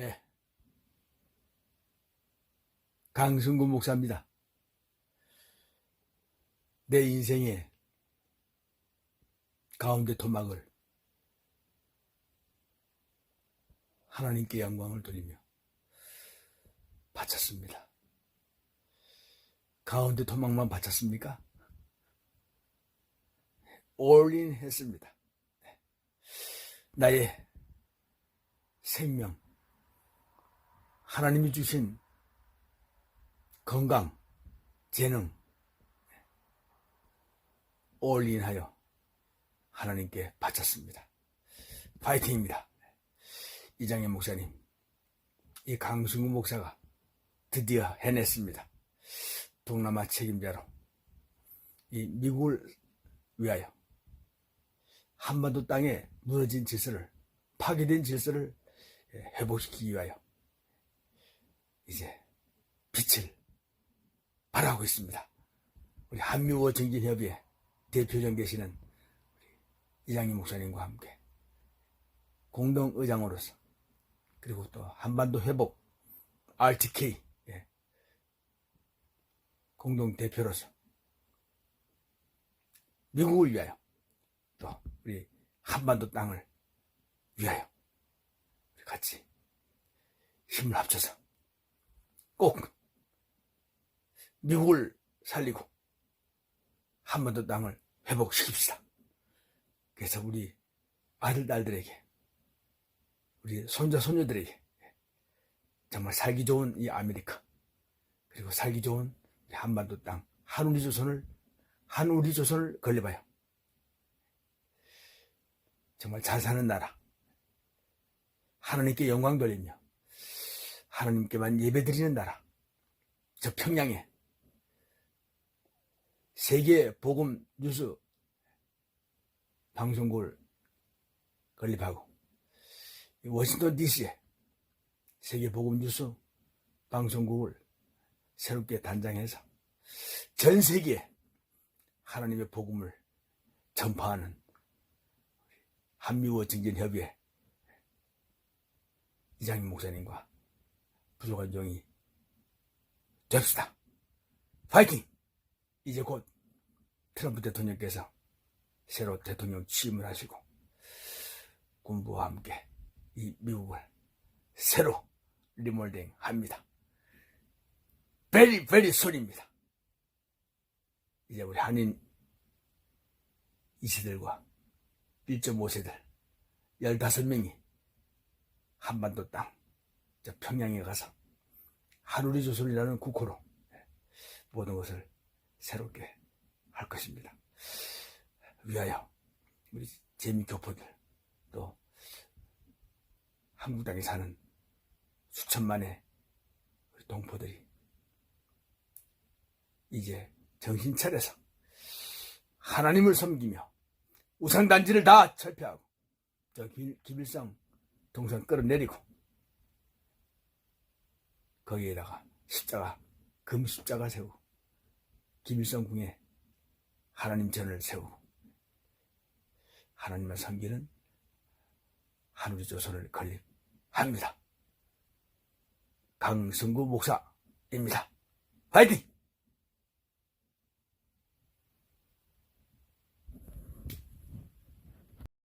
예. 강승구 목사입니다. 내 인생의 가운데 토막을 하나님께 영광을 돌리며 바쳤습니다. 가운데 토막만 바쳤습니까? 올인 했습니다. 나의 생명, 하나님이 주신 건강, 재능, 올인하여 하나님께 바쳤습니다. 파이팅입니다. 이장현 목사님, 이 강승우 목사가 드디어 해냈습니다. 동남아 책임자로 이 미국을 위하여 한반도 땅에 무너진 질서를 파괴된 질서를 회복시키기 위하여 이제 빛을 발하고 있습니다. 우리 한미호 정진협의회 대표장 되시는 이장희 목사님과 함께 공동의장으로서 그리고 또 한반도 회복 RTK 예, 공동 대표로서 미국을 위하여 또 우리 한반도 땅을 위하여 같이 힘을 합쳐서 꼭 미국을 살리고 한반도 땅을 회복시킵시다. 그래서 우리 아들, 딸들에게 우리 손자, 손녀들에게 정말 살기 좋은 이 아메리카 그리고 살기 좋은 우리 한반도 땅 한 우리 조선을 한 우리 조선을 걸려봐요. 정말 잘 사는 나라 하나님께 영광 돌리며 하나님께만 예배드리는 나라. 저 평양에. 세계 복음 뉴스 방송국을 건립하고 워싱턴 DC에 세계 복음 뉴스 방송국을 새롭게 단장해서 전 세계에 하나님의 복음을 전파하는 한미워 증진협의회 이장님 목사님과 부족한 종이 됩시다. 파이팅! 이제 곧 트럼프 대통령께서 새로 대통령 취임을 하시고 군부와 함께 이 미국을 새로 리몰딩 합니다. 베리 베리 손입니다. 이제 우리 한인 2세들과 1.5세들 15명이 한반도 땅, 저 평양에 가서 한우리 조선이라는 국호로 모든 것을 새롭게 할 것입니다. 위하여 우리 재미 교포들 또 한국 땅에 사는 수천만의 우리 동포들이 이제 정신 차려서 하나님을 섬기며 우상단지를 다 철폐하고 저 기- 기빌성 동선 끌어내리고 거기에다가 십자가 금 십자가 세우고 김일성 궁에 하나님 전을 세우고 하나님을 섬기는 하늘의 조선을 건립합니다. 강승구 목사입니다. 화이팅!